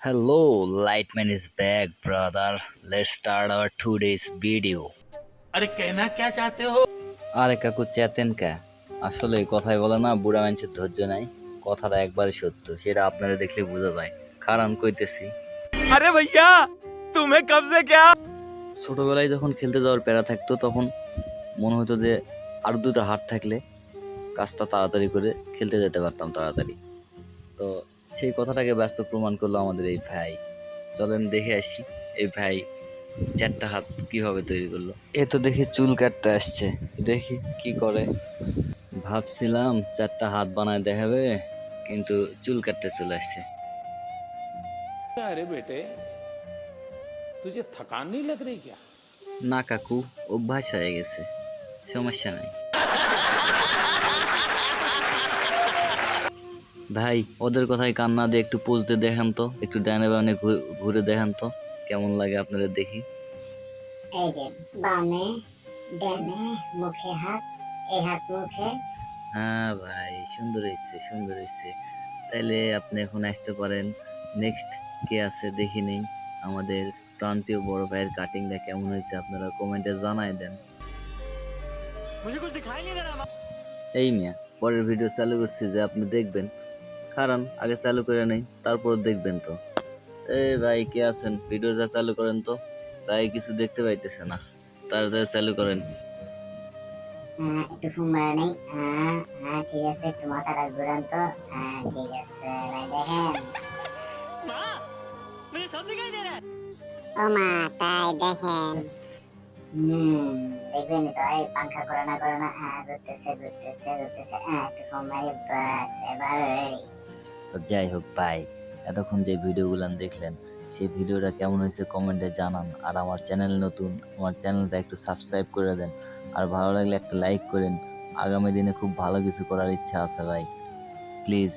Hello, Lightman is back, brother. Let's start our today's video. আরে কেনা কে চাতে হো? আরে কাকু চেতেন কা? আসলে কথাই বলে না বুড়া মানুষের ধৈর্য নাই। কথাটা একবারে সত্য সেটা আপনারা দেখলে বুঝে পায় কারণ কইতেছি। আরে ভাইয়া তুমি কব সে কে? ছোটবেলায় যখন খেলতে যাওয়ার প্যারা থাকতো তখন মনে হতো যে আর দুটো হাত থাকলে কাজটা তাড়াতাড়ি করে খেলতে যেতে পারতাম তাড়াতাড়ি। তো সেই কথাটাকে ব্যস্ত প্রমাণ করল আমাদের এই ভাই। চলেন দেখে আসি এই ভাই চারটা হাত কীভাবে তৈরি করল। এ তো দেখি চুল কাটতে আসছে দেখি কি করে। ভাবছিলাম চারটা হাত বানায় দেখাবে কিন্তু চুল কাটতে চলে আসছে। আরে বেটে তুই না কাকু অভ্যাস হয়ে গেছে সমস্যা নাই। ভাই ওদের কথায় কান্না দিয়ে একটু পোজ দিয়ে দেখান তো একটু ডানে বামে ঘুরে দেখান তো কেমন লাগে আপনারা দেখি। এই যে বামে ডানে মুখে হাত এই হাত মুখে। হ্যাঁ ভাই সুন্দর হয়েছে সুন্দর হয়েছে তাইলে আপনি এখন আসতে পারেন। নেক্সট কে আছে দেখি নেই। আমাদের প্রান্তীয় বড় ভাইয়ের কাটিংটা কেমন হয়েছে আপনারা কমেন্টে জানাই দেন। এই মিয়া পরের ভিডিও চালু করছি যে আপনি দেখবেন। কারণ আগে চালু করে নেই তারপর দেখবেন তো। এই ভাই কে আছেন? ভিডিওটা চালু করেন তো। ভাই কিছু দেখতে পাইতেছে না। তাড়াতাড়ি চালু করেন। একটু মারা নেই হ্যাঁ হ্যাঁ ঠিক আছে একটু মাথাটা ঘুরান তো। হ্যাঁ ঠিক আছে ভাই দেখেন। ও মা তাই দেখেন। হুম দেখবেন তো এই পাংখা করে না করে না। হ্যাঁ ঘুরতেছে ঘুরতেছে ঘুরতেছে হ্যাঁ একটু ফোন মারি বাস এবার তো যাই হোক ভাই এতক্ষণ যে ভিডিওগুলো দেখলেন, সেই ভিডিওটা কেমন হয়েছে কমেন্টে জানান। আর আমার চ্যানেল নতুন, আমার চ্যানেলটা একটু সাবস্ক্রাইব করে দেন। আর ভালো লাগলে একটা লাইক করেন। আগামী দিনে খুব ভালো কিছু করার ইচ্ছা আছে ভাই প্লিজ